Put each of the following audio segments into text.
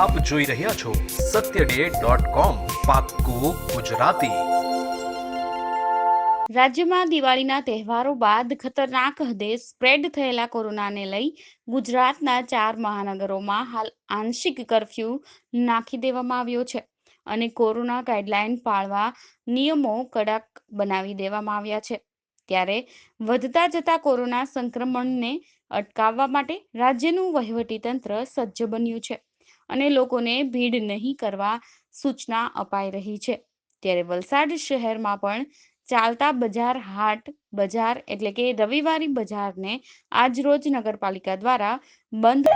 આપ જોઈ રહ્યા છો સત્ય ડે ગુજરાતી. રાજ્યમાં દિવાળીના તહેવારો બાદ ખતરનાક હદે સ્પ્રેડ થયેલા કોરોનાને લઈ ગુજરાતના ચાર મહાનગરોમાં હાલ આંશિક કર્ફ્યુ નાખી દેવામાં આવ્યો છે અને કોરોના ગાઈડલાઈન પાળવા નિયમો કડક બનાવી દેવામાં આવ્યા છે. ત્યારે વધતા જતા કોરોના સંક્રમણને અટકાવવા માટે રાજ્યનું વહીવટીતંત્ર સજ્જ બન્યું છે. અને લોકોને ભીડ નહીં કરવા સૂચના અપાઈ રહી છે. ત્યારે વલસાડ શહેરમાં પણ ચાલતા બજાર હાટ બજાર એટલે કે રવિવારી બજારને આજરોજ નગરપાલિકા દ્વારા બંધ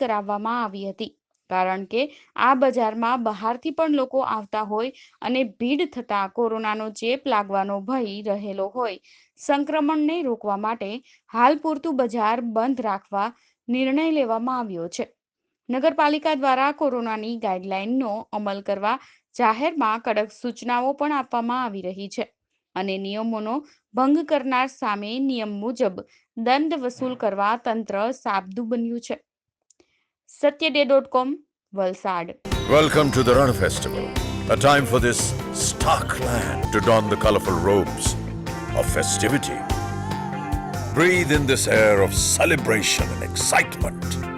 કરાવવામાં આવી હતી. કારણ કે આ બજારમાં બહારથી પણ લોકો આવતા હોય અને ભીડ થતા કોરોનાનો ચેપ લાગવાનો ભય રહેલો હોય. સંક્રમણને રોકવા માટે હાલ પૂરતું બજાર બંધ રાખવા નિર્ણય લેવામાં આવ્યો છે. નગરપાલિકા દ્વારા કોરોનાની ગાઈડલાઈનનો અમલ કરવા જાહેરમાં કડક સૂચનાઓ પણ આપવામાં આવી રહી છે અને નિયમોનો ભંગ કરનાર સામે નિયમ મુજબ દંડ વસૂલ કરવા તંત્ર સાબદું બન્યું છે સત્યડે dot com Valsad Welcome to the Run Festival, a time for this stark land to don the colorful robes of festivity. Breathe in this air of celebration and excitement.